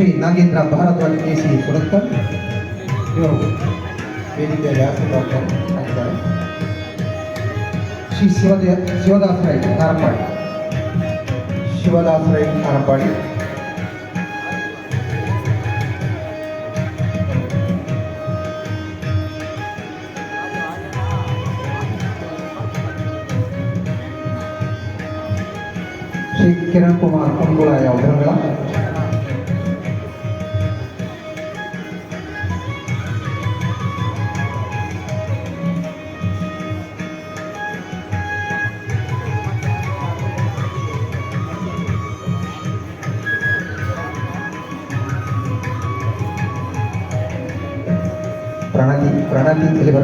Shri Nagendra Bharadwaj KC ಸುರತ್ಕರ್ ಇವರು ವೇದಿಕೆಯಲ್ಲಿ ಆಗಿದ್ದಾರೆ ಶ್ರೀ ಶಿವದ ಶಿವದಾಸ್ ರೈ ಕಾರಪಾಡಿ ಶಿವದಾಸ್ ರೈ ಕಾರಪಾಡಿ ಶ್ರೀ ಕಿರಣ್ ಕುಮಾರ್ ಕುಂಬುಳಾಯ ಅವರುಗಳ പ്രണതി പ്രണതി എന്നിവർ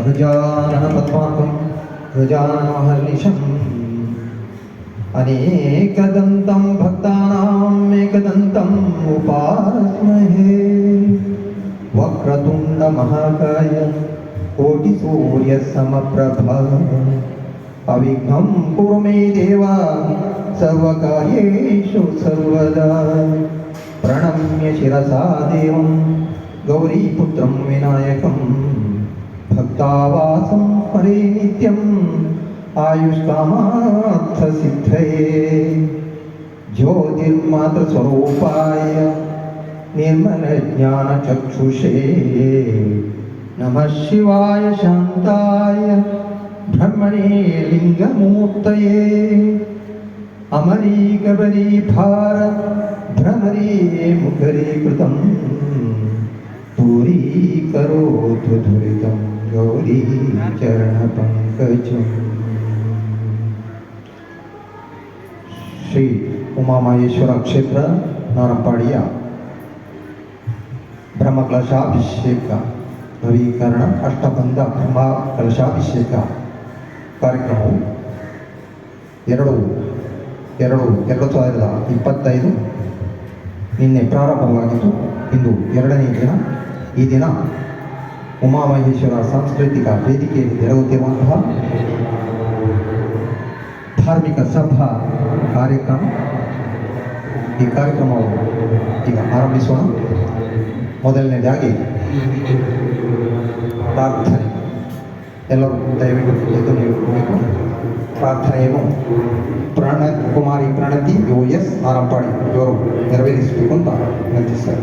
अनुजाननपद्माकं रजानमहर्निशम् अनेकदन्तं भक्तानाम् एकदन्तम् उपास्महे। वक्रतुण्डमहाकाय कोटिसूर्यसमप्रभा अविघ्नं कुरु मे देवा, सर्वकार्येषु सर्वदा। प्रणम्य शिरसा देवं, गौरीपुत्रं विनायकम्। ഭക്താവാസം ഹരേനിത്യം ആയുഷ്കാമാർത്ഥസിദ്ധയേ. ജ്യോതിർമാതൃസ്വരൂപായ നിർമ്മലജ്ഞാനചക്ഷുഷേ നമ ശിവായ ശാന്തായ ബ്രഹ്മണേ ലിംഗമൂർത്തയേ. അമരീ ഗബരീ ഭാര ഭ്രമരീ മുഖരീകൃതം ദൂരീകരോധുരിതം गौरी चरणपङ्कजम् ಶ್ರೀ ಉಮಾಮಹೇಶ್ವರ ಕ್ಷೇತ್ರ ನಾರಪಾಡಿಯ ಬ್ರಹ್ಮಕಲಶಾಭಿಷೇಕ ನವೀಕರಣ ಅಷ್ಟಬಂಧ ಬ್ರಹ್ಮ ಕಲಶಾಭಿಷೇಕ ಕಾರ್ಯಕ್ರಮವು ಎರಡು ಎರಡು ಎರಡು ಸಾವಿರದ ಇಪ್ಪತ್ತೈದು ನಿನ್ನೆ ಪ್ರಾರಂಭವಾಗಿತ್ತು ಇಂದು ಎರಡನೇ ದಿನ ಈ ದಿನ ಉಮಾಮಹೇಶ್ವರ ಸಾಂಸ್ಕೃತಿಕ ವೇದಿಕೆಯಲ್ಲಿ ನೆರವೇರುತ್ತಿರುವಂತಹ ಧಾರ್ಮಿಕ ಸಭಾ ಕಾರ್ಯಕ್ರಮ. ಈ ಕಾರ್ಯಕ್ರಮವು ಈಗ ಆರಂಭಿಸೋಣ. ಮೊದಲನೇದಾಗಿ ಪ್ರಾರ್ಥನೆ. ಎಲ್ಲರೂ ದಯವಿಟ್ಟು ಎದ್ದು ನಿಲ್ಲಬೇಕು ಪ್ರಾರ್ಥನೆಯನ್ನು ಪ್ರಾಣ, ಕುಮಾರಿ ಪ್ರಣತಿ ಯು ಎಸ್ ಆರಂಪಾಡಿ ಇವರು ನೆರವೇರಿಸಬೇಕು ಅಂತ ವಿನಂತಿಸ್ತಾರೆ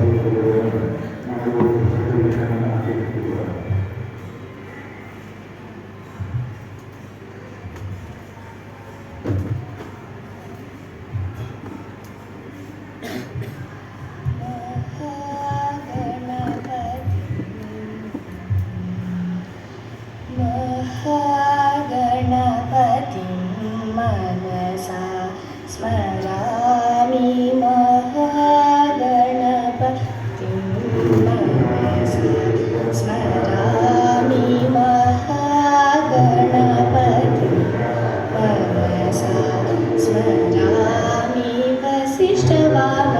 स्मरामि वसिष्ठवामदेवादिवन्दितमहागणपतिम्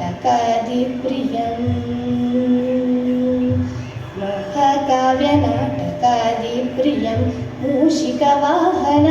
नाटकादिप्रियं महाकाव्यनाटकादिप्रियं मूषिकवाहन